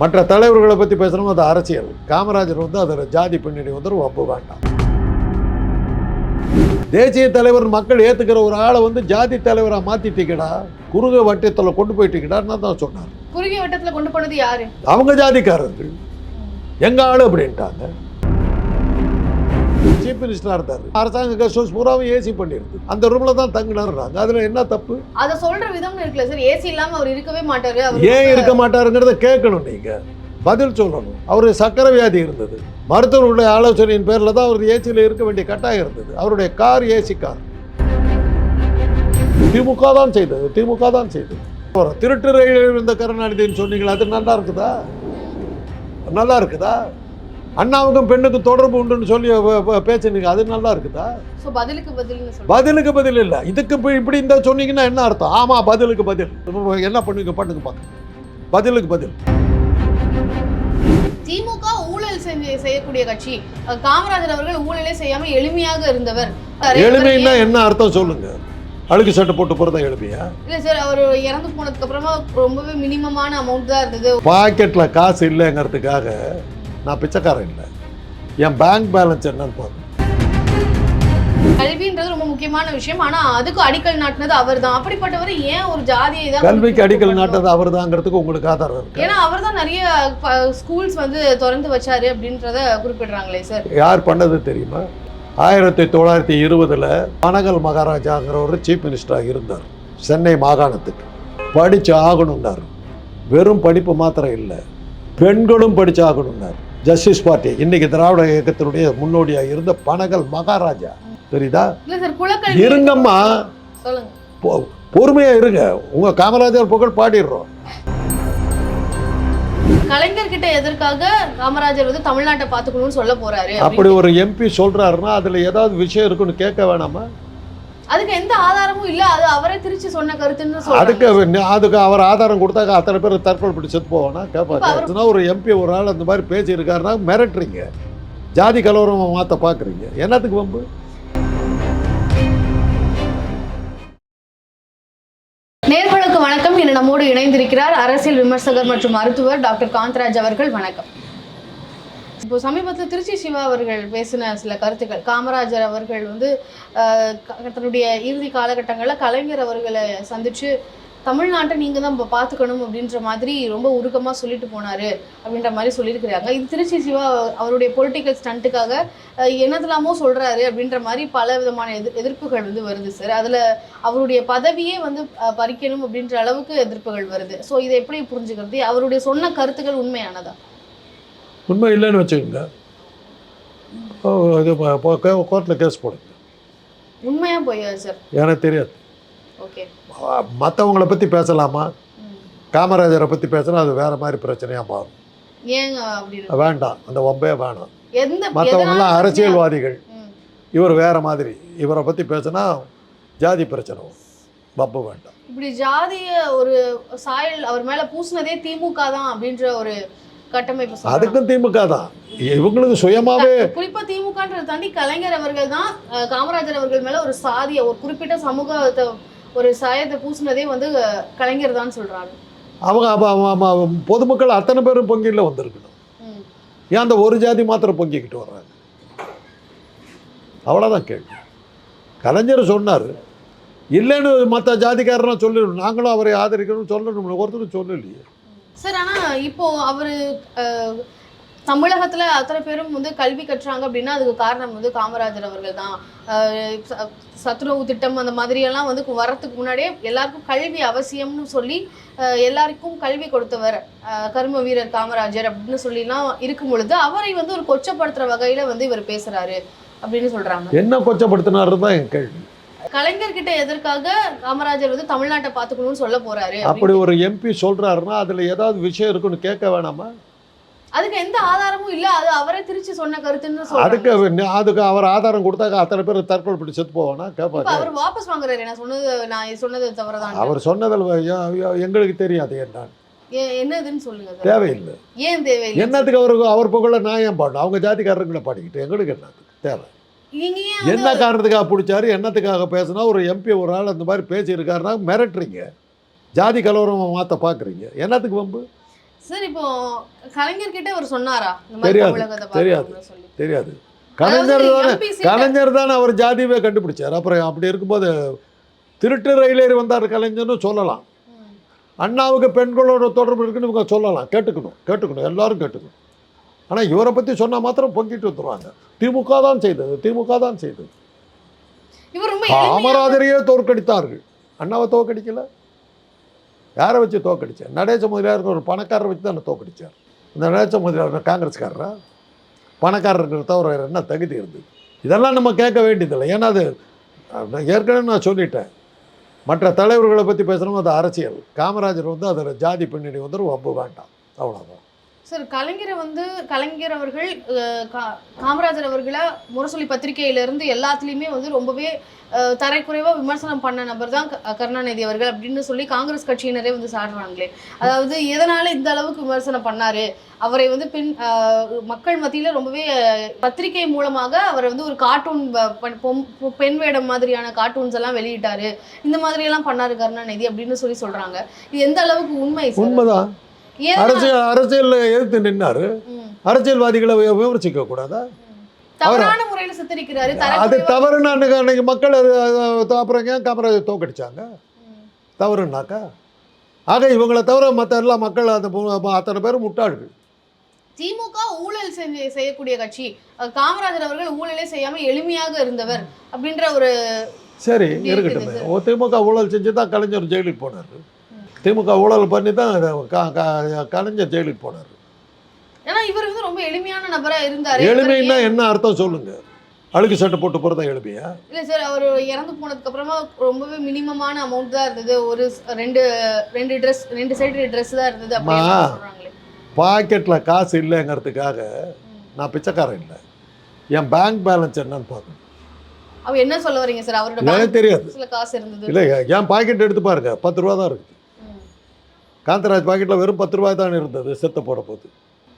மற்ற தலைவர்களை பற்றி பேசணும் அது அரசியல். காமராஜர் வந்து அதில் ஜாதி பின்னணி வந்து ஒப்பு வேண்டாம். தேசிய தலைவர் மக்கள் ஏற்றுக்கிற ஒரு ஆளை வந்து ஜாதி தலைவராக மாற்றிட்டீங்கடா குறுக வட்டத்தில் கொண்டு போயிட்டீங்கடான்னு தான் சொன்னார். குறுகிய வட்டத்துல கொண்டு போனது யாரு? அவங்க ஜாதிக்காரர்கள். எங்க ஆளு அப்படின்ட்டாங்க. சீஃப் மினிஸ்டராக இருந்தார் அரசாங்க கெஸ்ட் ஹவுஸ் பூராவும் ஏசி பண்ணிருக்கு அந்த ரூம்ல தான் தங்கினாருறாங்க அதுல என்ன தப்பு? அத சொல்ற விதம்னு இருக்குல்ல சார் ஏசி இல்லாம அவர் இருக்கவே மாட்டாரு. ஏன் இருக்க மாட்டாருங்கிறத கேட்கணும் நீங்க. பதில் சொல்லணும். அவருக்கு சக்கரை வியாதி இருந்தது. மருத்துவருடைய ஆலோசனையின் பேரில் தான் அவர் ஏசியில் இருக்க வேண்டிய கட்டாயம் இருந்தது. அவருடைய கார் ஏசி கார். திமுக தான் செய்தது. திமுக தான் செய்தது. திருட்டு ரயில் இருந்த கருணாநிதின்னு சொன்னீங்களா அது நல்லா இருக்குதா? நல்லா இருக்குதா? அண்ணாவுக்கும் பெண்ணுக்கும் தொடர்பு உண்டுன்னு சொல்லி ப- ப- பேசுனீங்க அது நல்லா இருக்குதா? சோ பதிலுக்கு சொல்றாரு பதிலுக்கு பதில் இல்லை. இதுக்கு இப்ப இப்படி இந்த சொன்னீங்கன்னா என்ன அர்த்தம்? ஆமாம் பதிலுக்கு பதில். என்ன பண்ணுங்க பண்ணுங்க பார்க்க பதிலுக்கு பதில். திமுக ஊழல் செஞ்சு செய்யக்கூடிய கட்சி. காமராஜர் அவர்கள் ஊழலே செய்யாம எளிமையாக இருந்தவர். எளிமைன்னா என்ன அர்த்தம் சொல்லுங்க? அழுக்கு சட்டை போட்டு போகிறதா எளிமையா? இல்ல சார் அவர் இறந்து போனதுக்கு அப்புறமா ரொம்பவே மினிமமான அமௌண்ட் தான் இருந்தது. பாக்கெட்டில் காசு இல்லைங்கிறதுக்காக நான் பிச்சைக்காரன் இல்லை. என் பேங்க் பேலன்ஸ் என்னன்னு பார்க்கணும் கல்வின்றது ரொம்ப முக்கியமான விஷயம். ஆனா அதுக்கு அடிக்கல் நாட்டினது அவர் தான் அப்படிப்பட்டவர் ஏன் ஒரு ஜாதியை தான் கல்விக்கு அடிக்கல் நாட்டது அவர் தாங்கிறதுக்கு உங்களுக்கு ஆதாரம் இருக்கு? ஏன்னா அவர் தான் நிறைய ஸ்கூல்ஸ் வந்து திறந்து வச்சாரு அப்படின்றத குறிப்பிடுறாங்களே சார். யார் பண்ணது தெரியுமா? ஆயிரத்தி தொள்ளாயிரத்தி இருபதில் பனகல் மகாராஜாங்கிற ஒரு சீஃப் மினிஸ்டராக இருந்தார். சென்னை மாகாணத்துக்கு. படித்து ஆகணும்னார். வெறும் படிப்பு மாத்திரம் இல்லை. பெண்களும் படித்து ஆகணும்னார். Justice party. இன்னைக்கு திராவிட இயக்கத்தினுடைய முன்னோடியாக இருந்த பனகல் மகாராஜா. தெரியுதா? இருங்கம்மா. பொறுமையா இருங்க. உங்க காமராஜர் புகழ் பாடிடுறோம். கலைஞர் கிட்ட எதற்காக காமராஜர் வந்து தமிழ்நாட்டை பாத்துக்கணும்னு சொல்ல போறாரு? அப்படி ஒரு எம்பி சொல்றாருன்னா அதுல ஏதாவது விஷயம் இருக்குன்னு கேட்க வேணாமா? அதுக்கு எந்த ஆதாரமும் இல்ல. அது அவரே திருச்சி சொன்ன கருத்துன்னு அதுக்கு அதுக்கு அவர் ஆதாரம் கொடுத்தாக்க அத்தனை பேர் தற்கொலை பிடி செத்து போவானா? கேட்பாங்க ஒரு எம்பி ஒரு ஆள் அந்த மாதிரி பேசியிருக்காருன்னா மிரட்டுறீங்க. ஜாதி கலவரம் மாற்ற பார்க்குறீங்க என்னத்துக்கு வம்பு? நேர்களுக்கு வணக்கம். இன்று நம்மோடு இணைந்திருக்கிறார் அரசியல் விமர்சகர் மற்றும் மருத்துவர் டாக்டர் காந்தராஜ் அவர்கள். வணக்கம். இப்போ சமீபத்தில் திருச்சி சிவா அவர்கள் பேசின சில கருத்துக்கள். காமராஜர் அவர்கள் வந்து தன்னுடைய இறுதி காலகட்டங்களில் கலைஞர் அவர்களை சந்திச்சு தமிழ்நாட்டை நீங்கள் தான் இப்போ பார்த்துக்கணும் அப்படின்ற மாதிரி ரொம்ப உருக்கமாக சொல்லிட்டு போனாரு அப்படின்ற மாதிரி சொல்லியிருக்கிறாங்க. இது திருச்சி சிவா அவருடைய பொலிட்டிக்கல் ஸ்டண்ட்டுக்காக என்னதெல்லாமோ சொல்றாரு அப்படின்ற மாதிரி பல விதமான எதிர் எதிர்ப்புகள் வந்து வருது சார் அதில் அவருடைய பதவியே வந்து பறிக்கணும் அப்படின்ற அளவுக்கு எதிர்ப்புகள் வருது. ஸோ இதை எப்படி புரிஞ்சுக்கிறது? அவருடைய சொன்ன கருத்துக்கள் உண்மையானதா? உண்மை இல்லைன்னு வச்சுக்கோங்க. ஓ, இது கோர்ட்டில் கேஸ் போடுங்க. உண்மையா பொய்யா சார் எனக்கு தெரியாது. ஓகே மற்றவங்கள பற்றி பேசலாமா? காமராஜரை பற்றி பேசினா அது வேற மாதிரி பிரச்சனையாக மாறும். வேண்டாம். அந்த ஒம்பே வேணாம். எதனால அரசியல்வாதிகள். இவர் வேற மாதிரி. இவரை பற்றி பேசினா ஜாதி பிரச்சனை. வம்பு வேண்டாம். இப்படி ஜாதிய ஒரு சாயல் அவர் மேல பூசினதே திமுக தான் அப்படின்ற ஒரு கட்டமைப்பு. அதுக்கும் திமுக தான். இவங்களுக்கு சுயமாவே குறிப்பா திமுகன்றதை தாண்டி கலைஞர் அவர்கள் தான் காமராஜர் அவர்கள் மேல ஒரு சாதிய ஒரு குறிப்பிட்ட சமூகத்தை ஒரு சாயத்தை பூசினதே வந்து கலைஞர் தான் சொல்றாங்க அவங்க பொதுமக்கள் அத்தனை பேரும் பொங்கியில் வந்திருக்கணும். ஏன் அந்த ஒரு ஜாதி மாத்திரம் பொங்கிக்கிட்டு வர்றாங்க? அவ்வளோதான் கேள்வி. கலைஞர் சொன்னார் இல்லைன்னு மற்ற ஜாதிக்காரலாம் சொல்லணும் நாங்களும் அவரை ஆதரிக்கணும்னு சொல்லணும் ஒருத்தரும் சொல்லலையே. சார் ஆனா இப்போ அவரு தமிழகத்தில் தமிழகத்துல அத்தனை பேரும் வந்து கல்வி கற்றாங்க அப்படின்னா அதுக்கு காரணம் வந்து காமராஜர் அவர்கள் தான். சத்துணவு திட்டம் அந்த மாதிரி எல்லாம் வந்து வரத்துக்கு முன்னாடியே எல்லாருக்கும் கல்வி அவசியம்னு சொல்லி எல்லாருக்கும் கல்வி கொடுத்தவர் கரும வீரர் காமராஜர் அப்படின்னு சொல்லிலாம் இருக்கும் பொழுது அவரை வந்து ஒரு கொச்சப்படுத்துற வகையில வந்து இவர் பேசுறாரு அப்படின்னு சொல்றாங்க. என்ன கொச்சப்படுத்தினாரு தான் என் கேள்வி. கலைஞர் கிட்ட எதற்காக காமராஜர் வந்து தமிழ்நாட்டை பாத்துக்கணும்னு சொல்ல போறாரு அப்படி ஒரு எம்பி சொல்றாருன்னா அதுல ஏதாவது விஷயம் இருக்குன்னு கேட்க வேணாமா? அதுக்கு எந்த ஆதாரமும் இல்ல. அது அவரே திருச்சி சொன்ன கருத்துன்னு அதுக்கு அதுக்கு அவர் ஆதாரம் கொடுத்தாக்க அத்தனை பேர் தற்கொலை பிடி செத்து போவானா? கேட்பாங்க அவர் வாபஸ் வாங்குறாரு. நான் சொன்னது நான் சொன்னது தவறுதான். அவர் சொன்னதில் எங்களுக்கு தெரியாது என்னன்னு என்னதுன்னு சொல்லுங்க தேவையில்லை. ஏன் தேவையில்லை? என்னத்துக்கு அவருக்கு அவர் புகழ நான் ஏன் பாடணும்? அவங்க ஜாதிக்காரர்களை பாடிக்கிட்டு எங்களுக்கு என்னத்துக்கு தேவை. என்ன காரணத்துக்காக பிடிச்சாரு என்னத்துக்காக பேசினா ஒரு எம்பி ஒரு ஆள் அந்த மாதிரி பேசியிருக்காருன்னா மிரட்டுறீங்க. ஜாதி கலவரம் மாற்ற பார்க்குறீங்க என்னத்துக்கு வம்பு? சார் இப்போ கலைஞர்கிட்ட அவர் சொன்னாரா? தெரியாது, தெரியாது. தெரியாது. கலைஞர் தானே கலைஞர் தானே அவர் ஜாதியவே கண்டுபிடிச்சார். அப்புறம் அப்படி இருக்கும்போது திருட்டு ரயிலேறி வந்தார் கலைஞர்னு சொல்லலாம். அண்ணாவுக்கு பெண்களோட தொடர்பு இருக்குன்னு இவங்க சொல்லலாம். கேட்டுக்கணும் கேட்டுக்கணும் எல்லாரும் கேட்டுக்கணும். ஆனால் இவரை பற்றி சொன்னால் மாத்திரம் பொங்கிட்டு வந்துருவாங்க. திமுக தான் செய்தது திமுக தான் செய்தது. ரொம்ப காமராஜரையே தோற்கடித்தார்கள். அண்ணாவை தோற்கடிக்கல. யாரை வச்சு தோற்கடிச்சார்? நடேச முதலியாருக்கு ஒரு பணக்காரரை வச்சு தானே தோற்கடிச்சார். இந்த நடேச முதலியார் காங்கிரஸ்காரரா? பணக்காரருக்கு தவிர என்ன தகுதி இருந்தது? இதெல்லாம் நம்ம கேட்க வேண்டியதில்லை. ஏன்னா அது நான் ஏற்கனவே நான் சொல்லிட்டேன். மற்ற தலைவர்களை பற்றி பேசுகிறோம் அது அரசியல். காமராஜர் வந்து அதில் ஜாதி பின்னணி வந்து ஒப்பு வேண்டாம். அவ்வளோதான் சார் கலைஞரை வந்து கலைஞர் அவர்கள் கா- காமராஜர் அவர்களை முரசொலி பத்திரிகையிலேருந்து எல்லாத்துலேயுமே வந்து ரொம்பவே தரைக்குறைவாக விமர்சனம் பண்ண நபர் தான் கருணாநிதி அவர்கள் அப்படின்னு சொல்லி காங்கிரஸ் கட்சியினரே வந்து சாடுறாங்களே. அதாவது எதனால இந்த அளவுக்கு விமர்சனம் பண்ணாரு? அவரை வந்து பின் மக்கள் மத்தியில ரொம்பவே பத்திரிகை மூலமாக அவரை வந்து ஒரு கார்ட்டூன் பெண் வேடம் மாதிரியான கார்ட்டூன்ஸ் எல்லாம் வெளியிட்டாரு. இந்த மாதிரியெல்லாம் பண்ணார் பண்ணாரு கருணாநிதி அப்படின்னு சொல்லி சொல்றாங்க. இது எந்த அளவுக்கு உண்மை சார்? உண்மைதான். அரசியல் அரசியலில் எதிர்த்து நின்னாரு. அரசியல்வாதிகளை விமர்சிக்க கூடாதா? அது தவறுன்னு அன்னைக்கு மக்கள் அப்புறம் ஏன் காமராஜர் தோக்கடிச்சாங்க. தவறுனாக்கா ஆக இவங்களை தவிர மற்ற எல்லா மக்கள் அந்த அத்தனை பேரும் முட்டாள்கள். திமுக ஊழல் செஞ்சு செய்யக்கூடிய கட்சி. காமராஜர் அவர்கள் ஊழலே செய்யாம எளிமையாக இருந்தவர் அப்படின்ற ஒரு சரி இருக்கட்டும். திமுக ஊழல் செஞ்சு தான் கலைஞர் ஜெயிலுக்கு போனார். திமுக ஊழல் பண்ணி தான் கலைஞர் ஜெயிலுக்கு போனார். ஏன்னா இவர் வந்து ரொம்ப எளிமையான நபரா இருந்தாரு. எளிமைன்னா என்ன அர்த்தம் சொல்லுங்க. அழுக்கு சட்டை போட்டு போகிறதா எளிமையா? இல்ல சார் அவர் இறந்து போனதுக்கு அப்புறமா ரொம்பவே மினிமமான அமௌண்ட் தான் இருந்தது. ஒரு ரெண்டு ரெண்டு ட்ரெஸ் ரெண்டு சைடு ட்ரெஸ் தான் இருந்தது. அப்படின்னு பாக்கெட்டில் காசு இல்லைங்கிறதுக்காக நான் பிச்சைக்காரன் இல்லை. என் பேங்க் பேலன்ஸ் என்னன்னு பார்க்கணும். அவர் என்ன சொல்ல வரீங்க சார்? அவரோட தெரியாது. காசு இருந்தது. இல்லை என் பாக்கெட் எடுத்து பாருங்க. பத்து ரூபா தான் இருக்குது. காந்தராஜ் பாக்கெட்டில் வெறும் பத்து ரூபாய் தான் இருந்தது செத்த போட போது.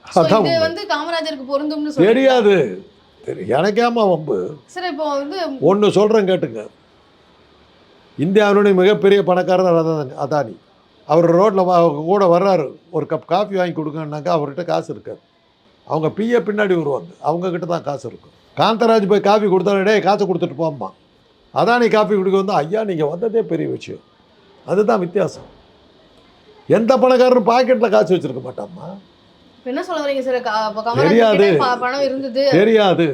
அதான். வந்து காமராஜருக்கு பொருந்தும்னு தெரியாது. தெரி எனக்கேமா வம்பு. சார் இப்போ வந்து ஒன்று சொல்கிறேன் கேட்டுங்க. இந்தியாவினுடைய மிகப்பெரிய பணக்காரர் அதானி அதானி அவர் ரோட்டில் கூட வர்றாரு. ஒரு கப் காஃபி வாங்கி கொடுங்கன்னாக்கா அவர்கிட்ட காசு இருக்காது. அவங்க பிஏ பின்னாடி வருவாங்க. அவங்கக்கிட்ட தான் காசு இருக்கும். காந்தராஜ் போய் காஃபி கொடுத்தாரு. டேய் காசை கொடுத்துட்டு போம்மா. அதானி காஃபி குடிக்க வந்து ஐயா நீங்கள் வந்ததே பெரிய விஷயம். அதுதான் வித்தியாசம். எந்த பணக்காரரும் பாக்கெட்டில் காசு வச்சுருக்க மாட்டாம்மா. என்ன சொல்ல வரீங்க சார் தெரியாது. பணம் இருந்தது. தெரியாது.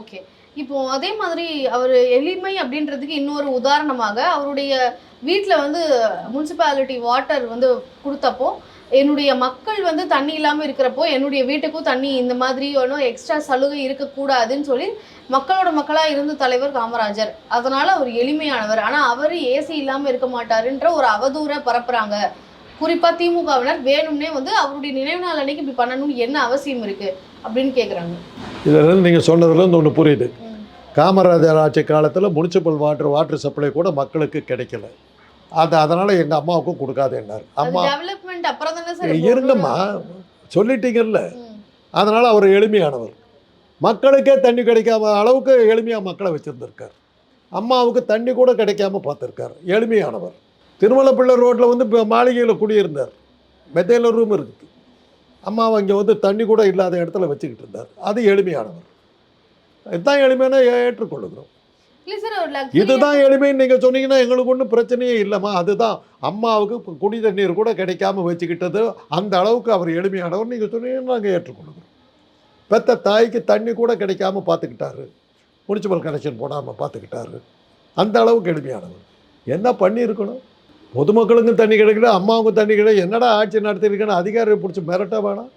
ஓகே இப்போ அதே மாதிரி அவர் எளிமை அப்படின்றதுக்கு இன்னொரு உதாரணமாக அவருடைய வீட்டில் வந்து முனிசிபாலிட்டி வாட்டர் வந்து கொடுத்தப்போ என்னுடைய மக்கள் வந்து தண்ணி இல்லாமல் இருக்கிறப்போ என்னுடைய வீட்டுக்கும் தண்ணி இந்த மாதிரி ஒன்றும் எக்ஸ்ட்ரா சலுகை இருக்கக்கூடாதுன்னு சொல்லி மக்களோட மக்களாக இருந்த தலைவர் காமராஜர். அதனால அவர் எளிமையானவர். ஆனால் அவர் ஏசி இல்லாமல் இருக்க மாட்டாருன்ற ஒரு அவதூறை பரப்புறாங்க. குறிப்பாக திமுகவினர் வேணும்னே வந்து அவருடைய நினைவு நாள் அன்னைக்கு இப்படி பண்ணணும்னு என்ன அவசியம் இருக்கு அப்படின்னு கேட்குறாங்க இதில் நீங்கள் சொன்னதுலேருந்து ஒன்று புரியுது. காமராஜர் ஆட்சி காலத்தில் முனிசிபல் வாட்டர் வாட்டர் சப்ளை கூட மக்களுக்கு கிடைக்கல. அது அதனால் எங்கள் அம்மாவுக்கும் கொடுக்காதேன்னார் அது அம்மா டெவலப்மெண்ட் அப்புறம் தானே சார் இருங்கம்மா சொல்லிட்டீங்கல்ல. அதனால் அவர் எளிமையானவர். மக்களுக்கே தண்ணி கிடைக்காம அளவுக்கு எளிமையாக மக்களை வச்சுருந்துருக்கார். அம்மாவுக்கு தண்ணி கூட கிடைக்காம பார்த்துருக்கார். எளிமையானவர். திருமலப்பிள்ளை ரோட்டில் வந்து இப்போ மாளிகையில் குடியிருந்தார். மெத்தையில் ரூம் இருக்குது. அம்மாவை இங்கே வந்து தண்ணி கூட இல்லாத இடத்துல வச்சுக்கிட்டு இருந்தார். அது எளிமையானவர். இதுதான் எளிமையான ஏற்றுக்கொள்ளுகிறோம். இதுதான் எளிமைன்னு நீங்கள் சொன்னீங்கன்னா எங்களுக்கு ஒன்றும் பிரச்சனையே இல்லைம்மா. அதுதான் அம்மாவுக்கு குடி தண்ணீர் கூட கிடைக்காம வச்சுக்கிட்டது. அந்த அளவுக்கு அவர் எளிமையானவர் நீங்கள் சொன்னீங்கன்னா நாங்கள் ஏற்றுக்கொள்ளுகிறோம். பெத்த தாய்க்கு தண்ணி கூட கிடைக்காம பார்த்துக்கிட்டாரு. முனிசிபல் கனெக்ஷன் போடாமல் பார்த்துக்கிட்டாரு. அந்த அளவுக்கு எளிமையானவர். என்ன பண்ணியிருக்கணும்? பொதுமக்களுக்கும் தண்ணி கிடைக்கல அம்மாவுக்கும் தண்ணி கிடைக்கல. என்னடா ஆட்சி நடத்திருக்கேன்னு அதிகாரியை பிடிச்சி மிரட்ட வேணாம்.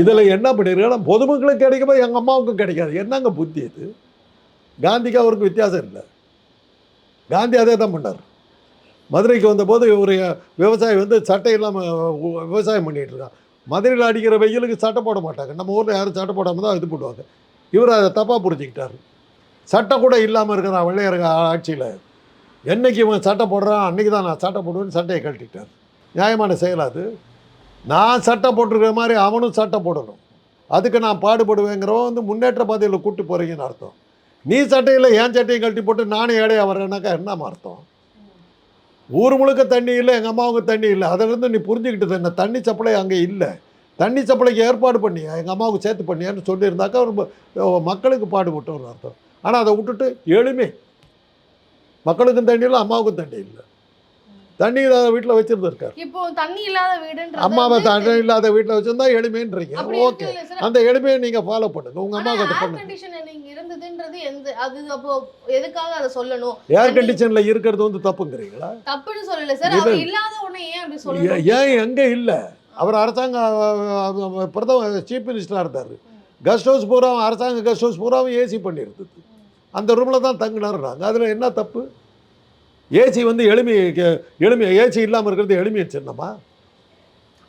இதுல என்ன பண்ணிருக்கா பொதுமக்களுக்கு கிடைக்குமோ எங்க அம்மாவுக்கும் கிடைக்காது. என்னங்க புத்தி இது? காந்திக்கு அவருக்கு வித்தியாசம் இல்லை. காந்தி அதே தான் பண்ணார். மதுரைக்கு வந்தபோது ஒரு விவசாயி வந்து சட்டை இல்லாமல் விவசாயம் பண்ணிட்டு இருக்கான். மதுரையில் அடிக்கிற வெயிலுக்கு சட்டை போட மாட்டாங்க. நம்ம ஊரில் யாரும் சட்டை போடாமல் தான் இது போடுவாங்க இவர் அதை தப்பாக புரிஞ்சுக்கிட்டாரு. சட்டை கூட இல்லாமல் இருக்கிறான் வெள்ளையர் ஆட்சியில் என்னைக்கு இவன் சட்டை போடுறான் அன்றைக்கி தான் நான் சட்டை போடுவேன்னு சட்டையை கழட்டிட்டார் நியாயமான செயலாது நான் சட்டை போட்டிருக்கிற மாதிரி அவனும் சட்டை போடணும். அதுக்கு நான் பாடுபடுவேங்கிறவன் வந்து முன்னேற்ற பாதையில் கூப்பிட்டு போகிறீங்கன்னு அர்த்தம். நீ சட்டையில் என் சட்டையை கழட்டி போட்டு நானும் ஏழையாக வர்றேன்னாக்கா என்னம்மா அர்த்தம்? ஊர் முழுக்க தண்ணி இல்லை எங்கள் அம்மாவுக்கு தண்ணி இல்லை. அதிலிருந்து நீ புரிஞ்சுக்கிட்டு என்ன? தண்ணி சப்ளை அங்கே இல்லை. தண்ணி சப்ளைக்கு ஏற்பாடு பண்ணியா? எங்கள் அம்மாவுக்கு சேர்த்து பண்ணியான்னு சொல்லியிருந்தாக்கா ஒரு மக்களுக்கு பாடுபட்டோம்னு அர்த்தம். ஆனால் அதை விட்டுட்டு எளிமை. மக்களுக்கும் தண்ணி இல்லை அம்மாவுக்கும் தண்ணி இல்லை. தண்ணி இல்லாத வீட்டில் வச்சுருந்துருக்காரு. இப்போ தண்ணி இல்லாத வீடுன்றது அம்மாவை தண்ணி இல்லாத வீட்டில் வச்சுருந்தா எளிமைன்றீங்க. ஓகே அந்த எளிமையை நீங்கள் ஃபாலோ பண்ணுங்க. உங்கள் அதை ஏர் பண்ணுங்க. இருந்ததுன்றது எந்த அது அப்போ எதுக்காக அதை சொல்லணும்? ஏர் கண்டிஷனில் இருக்கிறது வந்து தப்புங்கிறீங்களா? தப்புன்னு சொல்லல சார். இல்லாத உடனே ஏன் அப்படி சொல்லணும்? ஏன் எங்கே இல்லை? அவர் அரசாங்க பிரதம சீஃப் மினிஸ்டராக இருந்தார். கெஸ்ட் ஹவுஸ் பூராவும் அரசாங்க கெஸ்ட் ஹவுஸ் பூராவும் ஏசி பண்ணியிருந்தது. அந்த ரூமில் தான் தங்கினார் நாங்கள் அதில் என்ன தப்பு? ஏசி வந்து எளிமை எளிமை ஏசி இல்லாமல் இருக்கிறது எளிமையை சின்னமா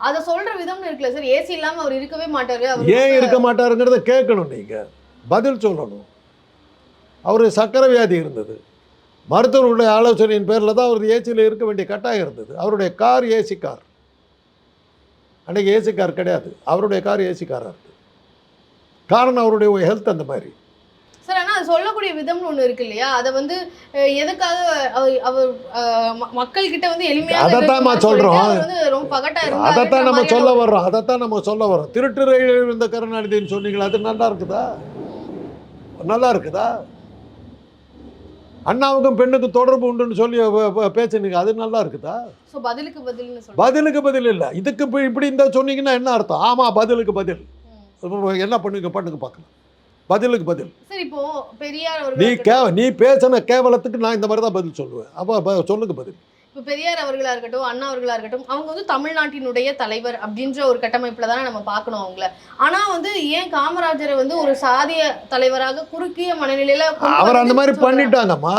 அத சொல்ற விதம்னு இருக்குல்ல சார். ஏசி இல்லாம அவர் இருக்கவே மாட்டாரு. அவர் ஏன் இருக்க மாட்டாருங்கிறத கேட்கணும் நீங்கள் பதில் சொல்லணும். அவர் சக்கரை வியாதி இருந்தது. மருத்துவர்களுடைய ஆலோசனையின் பேரில் தான் அவர் ஏசியில் இருக்க வேண்டிய கட்டாயம் இருந்தது. அவருடைய கார் ஏசி கார். அன்றைக்கி ஏசி கார் கிடையாது. அவருடைய கார் ஏசி காராக இருக்குது காரணம் அவருடைய ஹெல்த் அந்த மாதிரி. சார் ஆனா அது சொல்லக்கூடிய விதம்னு ஒண்ணு இருக்கு இல்லையா? அதை வந்து எதுக்காக அவர் அவர் அஹ், ம- மக்கள் கிட்ட வந்து எளிமையாக சொல்றோம். ரொம்ப பகட்டா அதைத்தான் நம்ம சொல்ல வர்றோம். அதைத்தான் நம்ம சொல்ல வர்றோம். திருட்டு ரயில் இருந்த கருணாநிதின்னு சொன்னீங்களா அது நல்லா இருக்குதா? நல்லா இருக்குதா? அண்ணாவுக்கும் பெண்ணுக்கும் தொடர்பு உண்டுன்னு சொல்லி பேசுனீங்க அது நல்லா இருக்குதா? பதிலுக்கு சொல்றேன் பதிலுக்கு பதில் இல்லை. இதுக்கு இப்ப இப்படி இந்த சொன்னீங்கன்னா என்ன அர்த்தம்? ஆமாம் பதிலுக்கு பதில். என்ன பண்ணுங்க பண்ணுங்க பார்க்கலாம். பதிலுக்கு பதில். சார் இப்போ பெரியார் நீ கே நீ பேசின கேவலத்துக்கு நான் இந்த மாதிரி தான் பதில் சொல்லுவேன். அப்போ சொல்லுங்க பதில். இப்போ பெரியார் அவர்களா இருக்கட்டும் அண்ணா அவர்களா இருக்கட்டும் அவங்க வந்து தமிழ்நாட்டினுடைய தலைவர் அப்படின்ற ஒரு கட்டமைப்புல தானே நம்ம பார்க்கணும் அவங்கள. ஆனா வந்து ஏன் காமராஜரை வந்து ஒரு சாதிய தலைவராக குறுகிய மனநிலையில அவர் அந்த மாதிரி. பண்ணிட்டாங்கம்மா.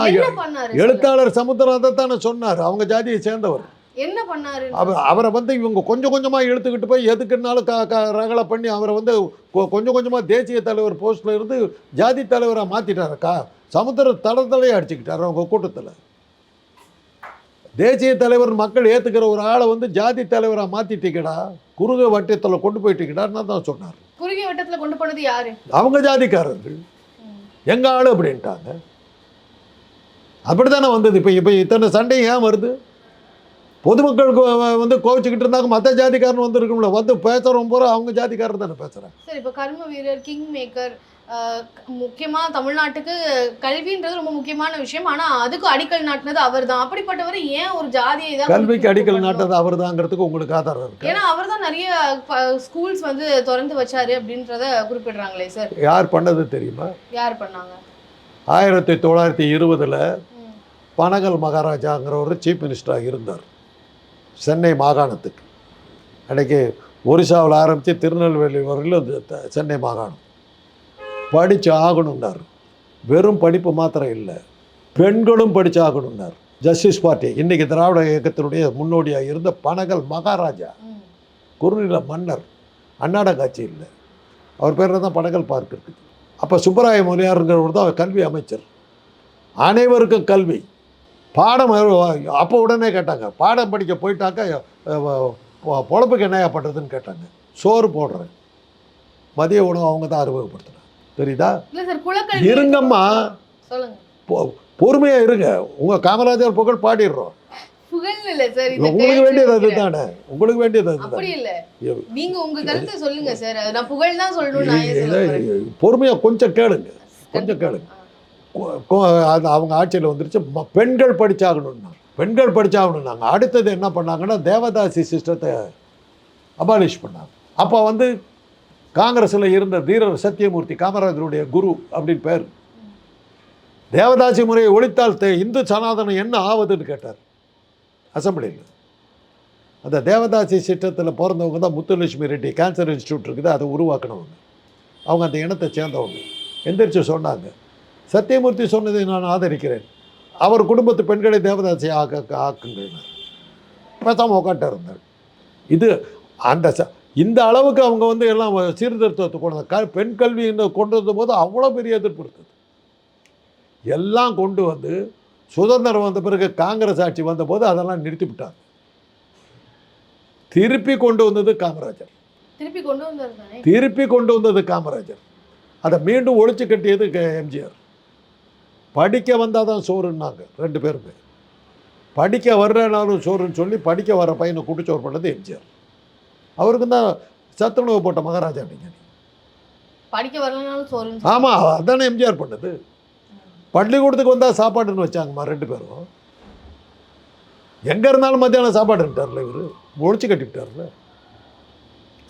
எழுத்தாளர் சமுத்திரம் அதை தானே சொன்னார். அவங்க ஜாதியை சேர்ந்தவர். என்ன பண்ணாரு? அவர் அவரை வந்து இவங்க கொஞ்சம் கொஞ்சமாக இழுத்துக்கிட்டு போய் எதுக்குன்னாலும் க க ரகலை பண்ணி அவரை வந்து கொஞ்சம் கொஞ்சமாக தேசிய தலைவர் போஸ்ட்டில் இருந்து ஜாதி தலைவராக மாற்றிட்டாருக்கா சமுத்திர தளத்தலையே அடிச்சுக்கிட்டார் அவங்க கூட்டத்தில். தேசிய தலைவர் மக்கள் ஏற்றுக்கிற ஒரு ஆளை வந்து ஜாதி தலைவராக மாற்றிட்டீங்கடா குறுக வட்டத்தில் கொண்டு போயிட்டீங்கடான்னு தான் சொன்னார். குறுகிய வட்டத்துல கொண்டு போனது யாரு? அவங்க ஜாதிக்காரர்கள். எங்கள் ஆள் அப்படின்ட்டாங்க. அப்படி தானே வந்தது? இப்போ இப்போ இத்தனை சண்டை ஏன் வருது? பொதுமக்களுக்கு வந்து கோவிச்சுக்கிட்டு இருந்தாங்க. மற்ற ஜாதிக்காரன் வந்துருக்கும்ல வந்து பேசுகிறவங்க பூரா அவங்க ஜாதிக்காரர் தானே பேசுகிறாங்க சரி இப்போ கர்ம வீரர் கிங் மேக்கர் முக்கியமா தமிழ்நாட்டுக்கு கல்வின்றது ரொம்ப முக்கியமான விஷயம். ஆனா அதுக்கு அடிக்கல் நாட்டினது அவர்தான். அப்படிப்பட்டவர் ஏன் ஒரு ஜாதியை தான் கல்விக்கு அடிக்கல்? நாட்டது அவர் தாங்கிறதுக்கு உங்களுக்கு ஆதாரம் இருக்கு. ஏன்னா அவர்தான் நிறைய ஸ்கூல்ஸ் வந்து திறந்து வச்சாரு அப்படின்றத குறிப்பிடுறாங்களே சார். யார் பண்ணது தெரியுமா? யார் பண்ணாங்க? ஆயிரத்தி தொள்ளாயிரத்தி இருபதில். பனகல் மகாராஜாங்கிறவர் சீஃப் மினிஸ்டராக இருந்தார். சென்னை மாகாணத்துக்கு. அன்றைக்கி ஒரிசாவில் ஆரம்பித்து திருநெல்வேலி வரையிலும் த- சென்னை மாகாணம். படித்து ஆகணும்னார். வெறும் படிப்பு மாத்திரம் இல்லை. பெண்களும் படித்து ஆகணும்னார். Justice party. இன்றைக்கி திராவிட இயக்கத்தினுடைய முன்னோடியாக இருந்த பனகல் மகாராஜா. குறுநில மன்னர். அன்னாட காட்சி இல்லை. அவர் பேரில் தான் பனகல் பார்க் இருக்குது. அப்போ சுப்பராய மொழியாருங்கிறவர் தான் கல்வி அமைச்சர். அனைவருக்கும் கல்வி. பாடம் அப்போ உடனே கேட்டாங்க. பாடம் படிக்க போயிட்டாக்க பொழப்புக்கு என்னையா பண்ணுறதுன்னு கேட்டாங்க. சோறு போடுறேன். மதிய உணவு அவங்க தான் அறிமுகப்படுத்துனாங்க. தெரியுதா? இருங்கம்மா. சொல்லுங்க. பொறுமையாக இருங்க. உங்கள் காமராஜர் புகழ் பாடிடுறோம். உங்களுக்கு வேண்டியது. அதுதானே? உங்களுக்கு வேண்டியது அதுதானே? பொறுமையாக கொஞ்சம் கேளுங்க. கொஞ்சம் கேளுங்க. அது அவங்க ஆட்சியில் வந்துருச்சு. ம- பெண்கள் படிச்சாகணும்னா பெண்கள் படித்தாகணும்னாங்க அடுத்தது என்ன பண்ணாங்கன்னா தேவதாசி சிஸ்டத்தை அபாலிஷ் பண்ணாங்க. அப்போ வந்து காங்கிரஸில் இருந்த தீரர் சத்தியமூர்த்தி காமராஜருடைய குரு அப்படின்னு பேர். தேவதாசி முறையை ஒழித்தால் தே- இந்து சனாதனம் என்ன ஆவதுன்னு கேட்டார். அசம்பிளியில். அந்த தேவதாசி சிட்டத்தில் பிறந்தவங்க தான் முத்துலட்சுமி ரெட்டி கேன்சர் இன்ஸ்டியூட் இருக்குது அதை உருவாக்கினவங்க. அவங்க அந்த இனத்தை சேர்ந்தவங்க. எந்திரிச்சு சொன்னாங்க சத்தியமூர்த்தி சொன்னதை நான் ஆதரிக்கிறேன். அவர் குடும்பத்து பெண்களை தேவதாசி ஆக்க ஆக்குங்கள் பேசாமல் உட்காந்துட்டு இருந்தார். இது அந்த ச இந்த அளவுக்கு அவங்க வந்து எல்லாம் சீர்திருத்தத்தை கொண்டு. க பெண் கல்வி கொண்டு வந்த போது அவ்வளோ பெரிய எதிர்ப்பு இருந்தது. எல்லாம் கொண்டு வந்து சுதந்திரம் வந்த பிறகு காங்கிரஸ் ஆட்சி வந்தபோது அதெல்லாம் நிறுத்திவிட்டாங்க திருப்பி கொண்டு வந்தது காமராஜர். திருப்பி கொண்டு வந்தது காமராஜர். அதை மீண்டும் ஒழிச்சு கட்டியது எம்ஜிஆர். படிக்க வந்தால் தான் சோறுன்னாங்க ரெண்டு பேருமே. படிக்க வர்றனாலும் சோறுன்னு சொல்லி படிக்க வர பையனை குட்டிச்சோறு பண்ணது எம்ஜிஆர். அவருக்கு தான் சத்துணவு போட்ட மகாராஜா நீங்கள் படிக்க வரலனாலும் சோறுன்னு ஆமாம் அதானே எம்ஜிஆர் பண்ணது. பள்ளிக்கூடத்துக்கு வந்தால் சாப்பாடுன்னு வச்சாங்கம்மா ரெண்டு பேரும். எங்கே இருந்தாலும் மத்தியானம் சாப்பாடுன்ட்டார்ல இவர்? ஒழிச்சு கட்டிவிட்டார்ல?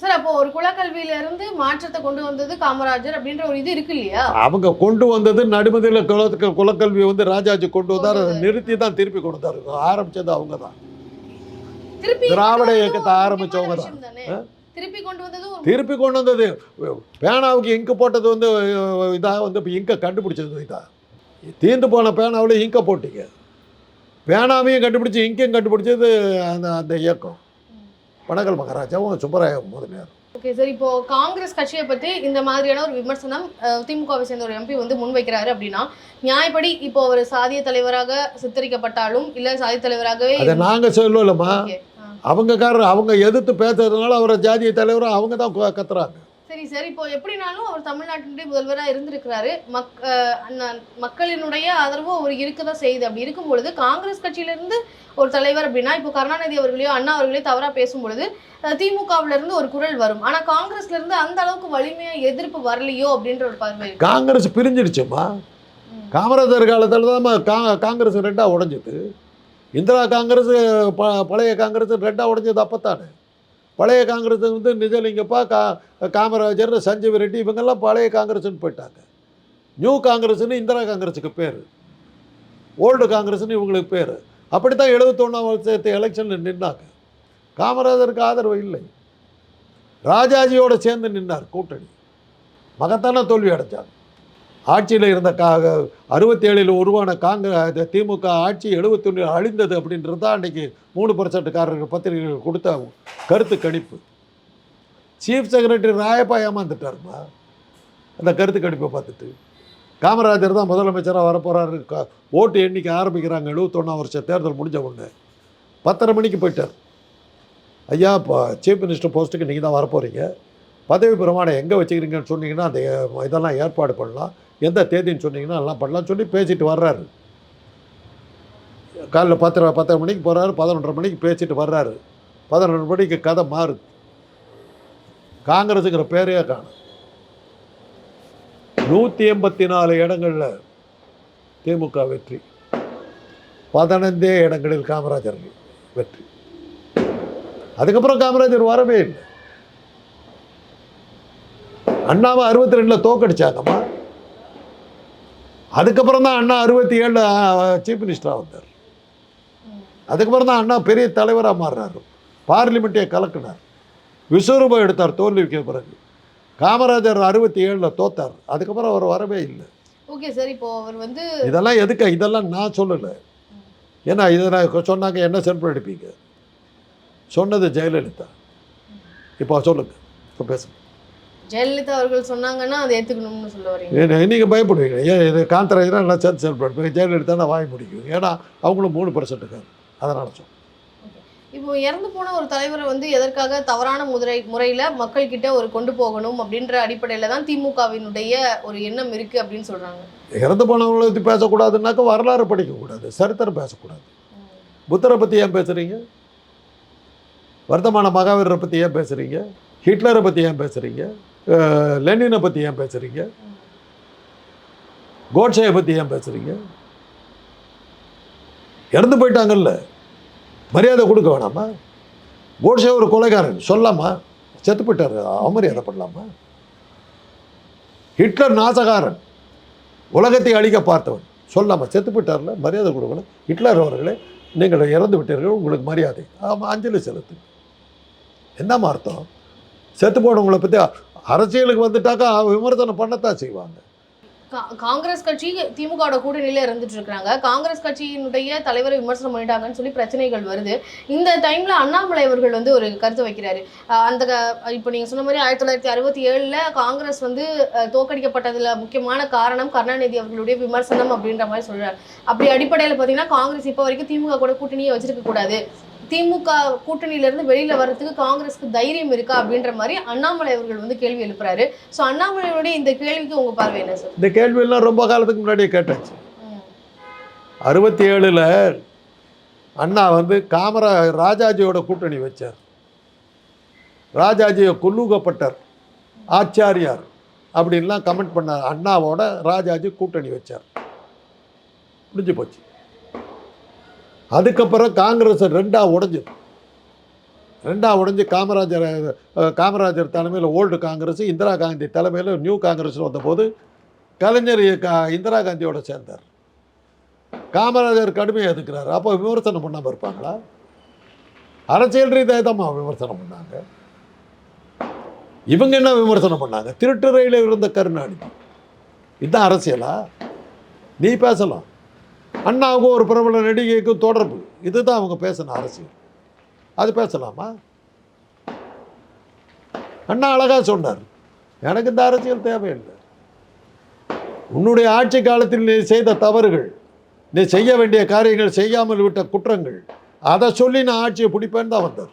சார் அப்போ ஒரு குலக்கல்வியில இருந்து மாற்றத்தை கொண்டு வந்தது காமராஜர் அப்படின்ற ஒரு இது இருக்கு இல்லையா? அவங்க கொண்டு வந்தது நடுமதியில் குலத்துக்கு குலக்கல்வி வந்து ராஜாஜி கொண்டு வந்தார். அதை நிறுத்தி தான் திருப்பி கொண்டு வந்தார் ஆரம்பிச்சது அவங்க தான் திராவிட இயக்கத்தை ஆரம்பிச்சவங்க தான். திருப்பி கொண்டு வந்தது திருப்பி கொண்டு வந்தது. பேனாவுக்கு இங்கு போட்டது வந்து இதாக வந்து இப்போ இங்கை கண்டுபிடிச்சது இதா. தீர்ந்து போன பேனாவில் இங்கை போட்டீங்க. பேனாவையும் கண்டுபிடிச்சி இங்கையும் கண்டுபிடிச்சது அந்த அந்த இயக்கம். பனகல் மகாராஜாவும் சுப்பராய முதலியார் ஓகே சார் இப்போ காங்கிரஸ் கட்சியை பத்தி இந்த மாதிரியான ஒரு விமர்சனம் திமுகவை சேர்ந்த ஒரு எம்பி வந்து முன்வைக்கிறாரு அப்படின்னா நியாயப்படி இப்போ அவர் சாதிய தலைவராக சித்தரிக்கப்பட்டாலும் இல்ல சாதிய தலைவராகவே அதை நாங்கள் சொல்லலம்மா. ஆ. அவங்கக்காரர் அவங்க எதிர்த்து பேசுறதுனால அவரை ஜாதிய தலைவரும் அவங்க தான் கத்துறாங்க சரி சார். இப்போ எப்படினாலும் அவர் தமிழ்நாட்டினுடைய முதல்வராக இருந்திருக்கிறாரு. மக் மக்களினுடைய ஆதரவு அவர் இருக்கதான் செய்யுது. அப்படி இருக்கும் பொழுது காங்கிரஸ் கட்சியிலிருந்து ஒரு தலைவர் அப்படின்னா இப்போ கருணாநிதி அவர்களையோ அண்ணா அவர்களையோ தவறாக பேசும் பொழுது ஒரு குரல் வரும். ஆனால் காங்கிரஸ்லேருந்து அந்த அளவுக்கு வலிமையாக எதிர்ப்பு வரலையோ அப்படின்ற ஒரு பார்வை காங்கிரஸ் பிரிஞ்சிடுச்சுமா காமராஜர் காலத்தில் தான் கா காங்கிரஸ் ரெண்டாக உடைஞ்சது. இந்திரா காங்கிரஸ் ப பழைய காங்கிரஸ் ரெண்டாக உடைஞ்சது அப்போத்தானே? பழைய காங்கிரஸ் வந்து நிஜலிங்கப்பா கா காமராஜர் சஞ்சீவ் ரெட்டி இவங்கெல்லாம் பழைய காங்கிரஸ்னு போயிட்டாங்க. நியூ காங்கிரஸ்னு இந்திரா காங்கிரஸுக்கு பேர். ஓல்டு காங்கிரஸ்னு இவங்களுக்கு பேர். அப்படி தான் எழுபத்தொன்னாம் வருஷத்து எலெக்ஷனில் நின்னாங்க. காமராஜருக்கு ஆதரவு இல்லை. ராஜாஜியோடு சேர்ந்து நின்னார் கூட்டணி. மகத்தான தோல்வி அடைச்சாங்க ஆட்சியில் இருந்த கா அறுபத்தி ஏழில் உருவான காங்கிரஸ் திமுக ஆட்சி எழுபத்தொன்னில் அழிந்தது அப்படின்றது தான் அன்றைக்கி மூணு பர்சன்ட்காரர்கள் பத்திரிகைகள் கொடுத்த கருத்து கணிப்பு. சீஃப் செக்ரட்டரி ராயப்பா ஏமாந்துட்டாருமா? அந்த கருத்து கணிப்பை பார்த்துட்டு. காமராஜர் தான் முதலமைச்சராக வரப்போகிறாரு க- ஓட்டு எண்ணிக்கை ஆரம்பிக்கிறாங்க எழுபத்தொன்னாம் வருஷம். தேர்தல் முடிஞ்ச உடனே. பத்தரை மணிக்கு போயிட்டார். ஐயா இப்போ சீஃப் மினிஸ்டர் போஸ்ட்டுக்கு நீங்கள் தான் வரப்போகிறீங்க பதவி பிரமாணம் எங்கே வச்சுக்கிறீங்கன்னு சொன்னீங்கன்னா அந்த இதெல்லாம் ஏற்பாடு பண்ணலாம். எந்த தேதின்னு சொன்னீங்கன்னா எல்லாம் பண்ணலாம் சொல்லி பேசிட்டு வர்றாரு. காலைல பத்தரை பத்தரை மணிக்கு போகிறாரு பதினொன்றரை மணிக்கு பேசிட்டு வர்றாரு. பதினொன்று மணிக்கு கதை மாறுது. காங்கிரஸுங்கிற பேரையே காணும். நூற்றி எண்பத்தி நாலு இடங்களில் திமுக வெற்றி. பதினைந்தே இடங்களில் காமராஜர் வெற்றி. அதுக்கப்புறம் காமராஜர் வரவே இல்லை. அண்ணாவை அறுபத்தி ரெண்டில் தோக்கடிச்சாங்கம்மா. அதுக்கப்புறம் தான் அண்ணா அறுபத்தி ஏழில் சீஃப் மினிஸ்டராக வந்தார். அதுக்கப்புறம் தான் அண்ணா பெரிய தலைவராக மாறுறாரு. பார்லிமெண்ட்டே கலக்குனார். விஸ்வரூபம் எடுத்தார் தோல்விக்கு பிறகு. காமராஜர் அறுபத்தி ஏழில் தோத்தார். அதுக்கப்புறம் அவர் வரவே இல்லை. ஓகே சார் இப்போ அவர் வந்து இதெல்லாம் எதுக்கு? இதெல்லாம் நான் சொல்லலை. ஏன்னா இதை நான் சொன்னாங்க என்ன செல்ஃப் எடுப்பீங்க? சொன்னது ஜெயலலிதா. இப்போ சொல்லுங்க. இப்போ பேசுங்க. ஜெயலலிதா அவர்கள் சொன்னாங்கன்னா அதை ஏத்துக்கணும்னு சொல்ல வரீங்க. நீங்கள் பயப்படுவீங்க ஏன் இது காந்தராஜனா நான் சேர்த்து எடுப்பீங்க ஜெயலலிதா நான் வாங்கி முடிக்கும். ஏன்னா அவங்களும் மூணு பர்சன்ட்டுக்காரு அதனால சொல்றேன். இப்போ இறந்து போன ஒரு தலைவரை வந்து எதற்காக தவறான முறை முறையில மக்கள் கிட்ட ஒரு கொண்டு போகணும் அப்படின்ற அடிப்படையில தான் திமுகவினுடைய ஒரு எண்ணம் இருக்கு அப்படின்னு சொல்றாங்க. இறந்து போனவங்களை பற்றி பேசக்கூடாதுன்னாக்கா வரலாறு படிக்கக்கூடாது. சரித்திரம் பேசக்கூடாது. புத்தரை பற்றி ஏன் பேசுகிறீங்க வர்த்தமான மகாவீரரை பற்றி ஏன் பேசுகிறீங்க ஹிட்லரை பற்றி ஏன் பேசுகிறீங்க லெனினை பற்றி ஏன் பேசுகிறீங்க கோட்ஷையை பற்றி ஏன் பேசுகிறீங்க இறந்து போயிட்டாங்கல்ல. மரியாதை கொடுக்க வேணாமா? கோட்சே ஒரு கொலைகாரன் சொல்லாமா? செத்து போயிட்டார் அவமரியாதை பண்ணலாமா? ஹிட்லர் நாசகாரன் உலகத்தை அழிக்க பார்த்தவன் சொல்லாமா? செத்து போயிட்டார்ல மரியாதை கொடுக்கணும். ஹிட்லர் அவர்களே நீங்கள் இறந்து விட்டீர்கள் உங்களுக்கு மரியாதை. ஆமாம் அஞ்சலி செலுத்து என்னம்மா அர்த்தம்? செத்து போனவங்களை பற்றி அரசியலுக்கு வந்துட்டாக்கா விமர்சனம் பண்ணத்தான் செய்வாங்க. கா- காங்கிரஸ் கட்சி திமுகவோட கூட்டணியில இருந்துட்டு இருக்காங்க. காங்கிரஸ் கட்சியினுடைய தலைவரை விமர்சனம் பண்ணிட்டாங்கன்னு சொல்லி பிரச்சனைகள் வருது. இந்த டைம்ல அண்ணாமலை அவர்கள் வந்து ஒரு கருத்து வைக்கிறாரு. அந்த க- இப்போ நீங்க சொன்ன மாதிரி ஆயிரத்தி தொள்ளாயிரத்தி அறுபத்தி ஏழுல காங்கிரஸ் வந்து தோக்கடிக்கப்பட்டதுல முக்கியமான காரணம் கருணாநிதி அவர்களுடைய விமர்சனம் அப்படின்ற மாதிரி சொல்றாரு. அப்படி அடிப்படையில் பார்த்தீங்கன்னா காங்கிரஸ் இப்போ வரைக்கும் திமுக கூட கூட்டணியை வச்சிருக்க கூடாது. திமுக கூட்டணியில இருந்து வெளியில வர்றதுக்கு காங்கிரஸ்க்கு தைரியம் இருக்கா அப்படின்ற மாதிரி அண்ணாமலை அவர்கள் வந்து கேள்வி எழுப்புறாரு. ஸோ அண்ணாமலையுடைய இந்த கேள்விக்கு உங்க பார்வை என்ன சார் இந்த கேள்வியெல்லாம் ரொம்ப காலத்துக்கு முன்னாடியே கேட்டாச்சு. அறுபத்தி ஏழில் அண்ணா வந்து காமரா ராஜாஜியோட கூட்டணி வச்சார். ராஜாஜியை கொல்லுகப்பட்டார். ஆச்சாரியார் அப்படின்லாம் கமெண்ட் பண்ணார். அண்ணாவோட ராஜாஜி கூட்டணி வச்சார். முடிஞ்சு போச்சு. அதுக்கப்புறம் காங்கிரஸ் ரெண்டாக உடைஞ்சது ரெண்டாக உடஞ்சு காமராஜர் காமராஜர் தலைமையில் ஓல்டு காங்கிரஸ் இந்திரா காந்தி தலைமையில் நியூ காங்கிரஸ் வந்தபோது கலைஞர் கா- இந்திரா காந்தியோட சேர்ந்தார். காமராஜர் கடுமையாக எதுக்கிறார் அப்போ விமர்சனம் பண்ணாமல் இருப்பாங்களா? அரசியல் ரீதியாக தான் விமர்சனம் பண்ணாங்க. இவங்க என்ன விமர்சனம் பண்ணாங்க? திருட்டு ரயிலில் இருந்த கருணாநிதி. இதுதான் அரசியலா? நீ பேசலாம். அண்ணாவுக்கும் ஒரு பிரபல நடிகைக்கும் தொடர்பு. இதுதான் அவங்க பேசின அரசியல். அது பேசலாமா? அண்ணா அழகா சொன்னார் எனக்கு இந்த அரசியல் தேவையில்லை. உன்னுடைய ஆட்சி காலத்தில் நீ செய்த தவறுகள் நீ செய்ய வேண்டிய காரியங்கள் செய்யாமல் விட்ட குற்றங்கள் அதை சொல்லி நான் ஆட்சியை பிடிப்பேன்னு தான் வந்தார்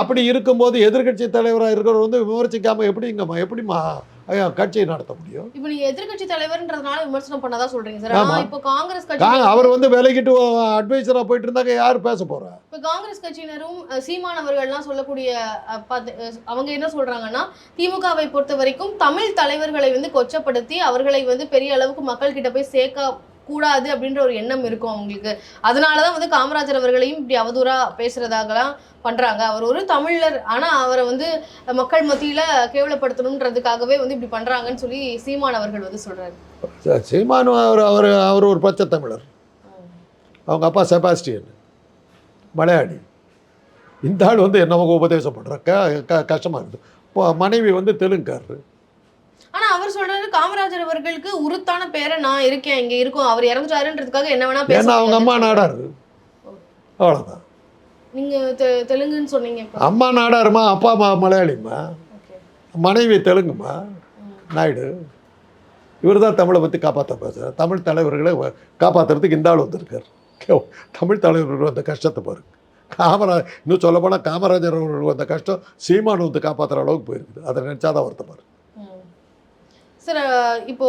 அப்படி இருக்கும்போது எதிர்க்கட்சி தலைவராக இருக்கிறவர் வந்து விமர்சிக்காம எப்படிங்கம்மா எப்படிம்மா? கட்சியை நடத்த முடியும். இப்போ நீங்க எதிர்க்கட்சி தலைவர்ன்றதுனால விமர்சனம் பண்ணதா சொல்றீங்க சார். ஆனா இப்போ காங்கிரஸ் கட்சி அவர் வந்து விலகிட்டு அட்வைசராக போயிட்டு இருந்தாங்க யார் பேச போறா? இப்போ காங்கிரஸ் கட்சியினரும் சீமானவர்கள்லாம் சொல்லக்கூடிய அவங்க என்ன சொல்றாங்கன்னா திமுகவை பொறுத்த வரைக்கும் தமிழ் தலைவர்களை வந்து கொச்சப்படுத்தி அவர்களை வந்து பெரிய அளவுக்கு மக்கள் கிட்ட போய் சேர்க்க கூடாது அப்படின்ற ஒரு எண்ணம் இருக்கும் அவங்களுக்கு. அதனாலதான் வந்து காமராஜர் அவர்களையும் இப்படி அவதூறா பேசுறதாகலாம் பண்றாங்க. அவர் ஒரு தமிழர். ஆனா அவரை வந்து மக்கள் மத்தியில கேவலப்படுத்தணுன்றதுக்காகவே வந்து இப்படி பண்றாங்கன்னு சொல்லி சீமான் அவர்கள் வந்து சொல்றாரு. சீமான் சீமானு அவர் அவர் அவர் ஒரு பச்சை தமிழர். அவங்க அப்பா செபாஸ்டியன் மலையாளி. இந்த ஆள் வந்து நமக்கு உபதேசம் பண்ணுற க க கஷ்டமாக இருக்குது. இப்போ மனைவி வந்து தெலுங்காரரு. ஆனா அவர் சொல்றாரு காமராஜர் அவர்களுக்கு உருத்தான பேரை நான் இருக்கேன் இங்க இருக்கோம் அவர் இறந்துட்டாருன்றதுக்காக என்ன வேணா பேச அவங்க அம்மா நாடாரு. அவ்வளோதான் நீங்க தெ- தெலுங்குன்னு சொன்னீங்க அம்மா நாடாருமா அப்பா அம்மா மலையாளிம்மா? மனைவி தெலுங்குமா? நாயுடு. இவர் தான் தமிழை பற்றி காப்பாற்ற பேசுகிறார் தமிழ் தலைவர்களை காப்பாத்துறதுக்கு இந்த ஆள் வந்திருக்கார். தமிழ் தலைவர்கள் வந்த கஷ்டத்தை பாருங்க. காமராஜ் இன்னும் சொல்லப்போனால் காமராஜர் அவர்கள் வந்த கஷ்டம் சீமானு வந்து காப்பாற்றுற அளவுக்கு போயிருக்குது. அதை நினச்சாதான் வருத்தப்பாரு சார் இப்போ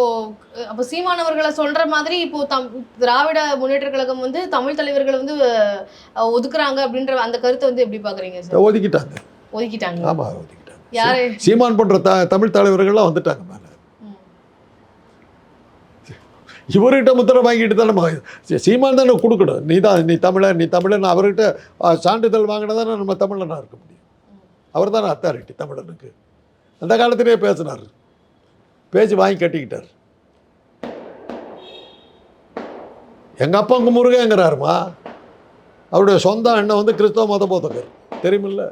அப்போ சீமானவர்களை சொல்ற மாதிரி இப்போ தம் திராவிட முன்னேற்ற கழகம் வந்து தமிழ் தலைவர்களை வந்து ஒதுக்குறாங்க அப்படின்ற அந்த கருத்தை வந்து எப்படி பாக்குறீங்க சார்? ஒதுக்கிட்டாங்க. ஒதுக்கிட்டாங்க. ஆமாம் ஒதுக்கிட்டாங்க. யாரு? சீமான் போன்ற த தமிழ் தலைவர்கள்லாம் வந்துட்டாங்க மேலே. இவர்கிட்ட முத்திரை வாங்கிட்டு தானே நம்ம சீமான் தானே கொடுக்கணும். நீ தான் நீ தமிழன் நீ தமிழன் அவர்கிட்ட சான்றிதழ் வாங்கினா தானே நம்ம தமிழனாக இருக்க முடியும். அவர் தானே அத்தாரிட்டி தமிழனுக்கு. அந்த காலத்திலே பேசினார். பேச்சு வாங்கி கட்டிக்கிட்டார். எங்கள் அப்பா அங்கே முருகங்கிறாருமா? அவருடைய சொந்த அண்ணன் வந்து கிறிஸ்தவ மத போதகர். தெரியுமில்ல?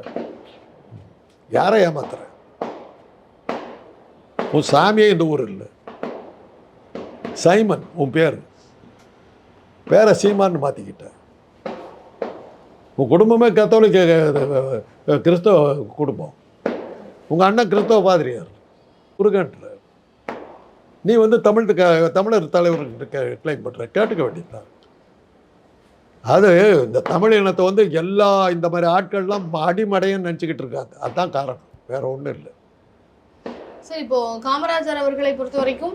யாரை ஏமாத்துற? உன் சாமியே இந்த ஊர் இல்லை. சைமன் உன் பேர். பேரை சீமான்னு மாற்றிக்கிட்ட உன் குடும்பமே கத்தோலிக்க கிறிஸ்தவ குடும்பம். உங்கள் அண்ணன் கிறிஸ்தவ பாதிரியார். முருகன்றார். நீ வந்து தமிழ் தமிழர் தலைவர்கிட்ட கிளைம் பண்ணுற கேட்டுக்க வேண்டியதுதான். அது இந்த தமிழ் இனத்தை வந்து எல்லா இந்த மாதிரி ஆட்கள்லாம் அடிமடையன்னு நினச்சிக்கிட்டு இருக்காங்க. அதுதான் காரணம். வேற ஒன்றும் இல்லை. சரி இப்போ காமராஜர் அவர்களை பொறுத்த வரைக்கும்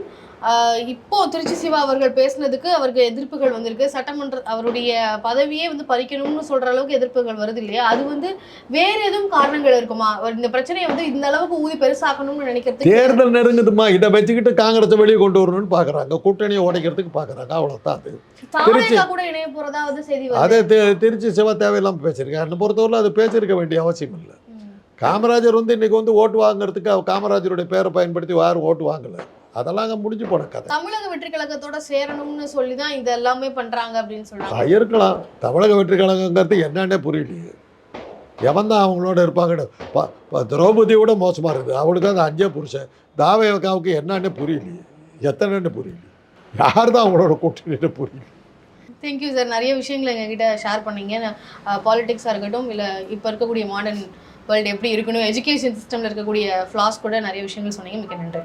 இப்போ திருச்சி சிவா அவர்கள் பேசுனதுக்கு அவருக்கு எதிர்ப்புகள் வந்திருக்கு. சட்டமன்ற அவருடைய பதவியே வந்து பறிக்கணும்னு சொல்ற அளவுக்கு எதிர்ப்புகள் வருது இல்லையா? அது வந்து வேற எதுவும் காரணங்கள் இருக்குமா? இந்த பிரச்சனையை வந்து இந்த அளவுக்கு ஊதி பெருசாக்கணும்னு நினைக்கிறதுக்கு தேர்தல் நெருங்குதுமா? இதை வச்சுக்கிட்டு காங்கிரஸை வெளியே கொண்டு வரணும்னு பார்க்குறாங்க கூட்டணியை உடைக்கிறதுக்கு பார்க்குறாங்க அவ்வளோதான் அது. கூட இணைய போறதா வந்து செய்தி அதை திருச்சி சிவா தேவையில்லாமல் பேசியிருக்கேன் என்னை பொறுத்தவரை அது பேசியிருக்க வேண்டிய அவசியம் இல்லை. காமராஜர் வந்து இன்னைக்கு வந்து ஓட்டு வாங்குறதுக்கு காமராஜருடைய பேரை பயன்படுத்தி யாரும் ஓட்டு வாங்கலை. அதெல்லாம் அங்கே முடிஞ்சு போன கதை. தமிழக வெற்றி கழகத்தோட சேரணும்னு சொல்லி தான் இது எல்லாமே பண்றாங்க அப்படின்னு சொல்றாங்க. ஆ, இருக்கலாம். தமிழக வெற்றி கழகங்கிறது என்னன்னே புரியலையே. எவன் தான் அவங்களோட இருப்பாங்க ப- ப- திரௌபதியோட மோசமாக இருக்குது. அவளுக்கு அந்த அஞ்சே புருஷன். தாவேக்காவுக்கு என்னன்னே புரியலையே. எத்தனைன்னு புரியலையே. யார் தான் அவங்களோட கூட்டணின்னு புரியல தேங்க்யூ சார் நிறைய விஷயங்களை எங்ககிட்ட ஷேர் பண்ணீங்க. பாலிடிக்ஸாக இருக்கட்டும் இல்லை இப்போ இருக்கக்கூடிய மாடர்ன் வேர்ல்டு எப்படி இருக்கணும் எஜுகேஷன் சிஸ்டமில் இருக்கக்கூடிய ஃப்ளாஸ் கூட நிறைய விஷயங்கள் சொன்னீங்க. மிக்க நன்றி.